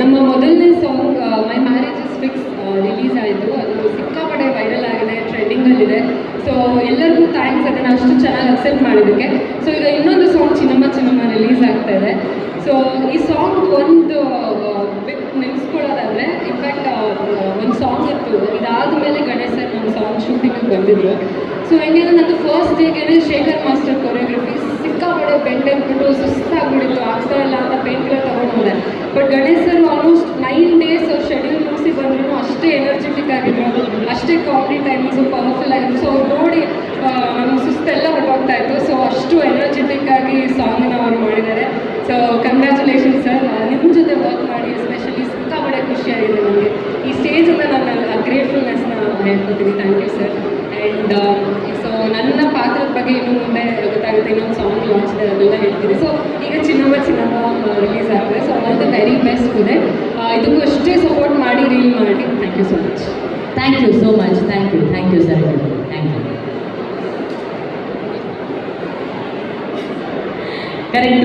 ನಮ್ಮ ಮೊದಲನೇ song my marriage is fix release ಆಯಿತು. ಅದು ಸಿಕ್ಕಾಪಡೆ ವೈರಲ್ ಆಗಿದೆ ಟ್ರೆಂಡಿಂಗಲ್ಲಿದೆ ಸೊ ಎಲ್ಲರಿಗೂ ಥ್ಯಾಂಕ್ಸ್ ಅದನ್ನು ಅಷ್ಟು ಚೆನ್ನಾಗಿ ಅಕ್ಸೆಪ್ಟ್ ಮಾಡಿದ್ದಕ್ಕೆ. ಸೊ ಈಗ ಇನ್ನೊಂದು ಸಾಂಗ್ ಚಿನ್ನಮ್ಮ ಚಿನ್ನಮ್ಮ ರಿಲೀಸ್ ಆಗ್ತಾ ಇದೆ. ಸೊ ಈ ಸಾಂಗ್ ಒಂದು ಬಿಟ್ ನೆನೆಸ್ಕೊಳ್ಳೋದಾದರೆ ಇನ್ಫ್ಯಾಕ್ಟ್ ಒಂದು ಸಾಂಗ್ ಇತ್ತು. ಇದಾದ ಮೇಲೆ ಗಣೇಶ್ ಸರ್ ನಮ್ಮ ಸಾಂಗ್ ಶೂಟಿಂಗಿಗೆ ಬಂದಿದ್ರು. ಸೊ ಹೆಂಗೆ ನಂದು ಫಸ್ಟ್ ಡೇಗೆ Shekhar master but Ganesh sir almost nine days schedule ಮುಗಿಸಿ ಬಂದ್ರು ಅಷ್ಟೇ ಎನರ್ಜೆಟಿಕ್ ಆಗಿದ್ರು ಅಷ್ಟೇ ಕಾಮಿಡಿ ಟೈಮಿಂಗ್ಸು ಪವರ್ಫುಲ್ ಆಗಿದ್ರು ಸೊ ಅವ್ರು ನೋಡಿ ನಮ್ಮ ಸುಸ್ತೆಲ್ಲ ಹೊರಟೋಗ್ತಾ ಇತ್ತು. ಸೊ ಅಷ್ಟು ಎನರ್ಜೆಟಿಕ್ ಆಗಿ ಸಾಂಗ್ನ ಅವರು ಮಾಡಿದ್ದಾರೆ. ಸೊ ಕಂಗ್ರ್ಯಾಚುಲೇಷನ್ ಸರ್ ನಿಮ್ಮ ಜೊತೆ ವರ್ಕ್ ಮಾಡಿ ಎಸ್ಪೆಷಲಿ ಸಿಕ್ಕಾಪಡೆ ಖುಷಿಯಾಗಿದೆ ನನಗೆ ಈ ಸ್ಟೇಜಿಂದ ನಾನು ಆ ಗ್ರೇಟ್ಫುಲ್ನೆಸ್ನ ಹೇಳ್ಕೊತೀನಿ. Thank you sir and so ನನ್ನ ಪಾತ್ರದ ಬಗ್ಗೆ ಇನ್ನು ಮುಂದೆ ಗೊತ್ತಾಗುತ್ತೆ. ಇನ್ನೊಂದು ಸಾಂಗ್ ಲಾಂಚ್ ಇದೆ ಅದೆಲ್ಲ ಹೇಳ್ತೀನಿ. ಸೊ ಈಗ ಚಿನ್ನಮ್ಮ ಚಿನ್ನಮ್ಮ ರಿಲೀಸ್ ಆಗ್ತದೆ so all the very best ಇದೆ ಇದಕ್ಕೂ ಅಷ್ಟೇ ಸಪೋರ್ಟ್ ಮಾಡಿ ರೀಲ್ ಮಾಡಿ thank you so much thank you so much thank you thank you sir thank you correct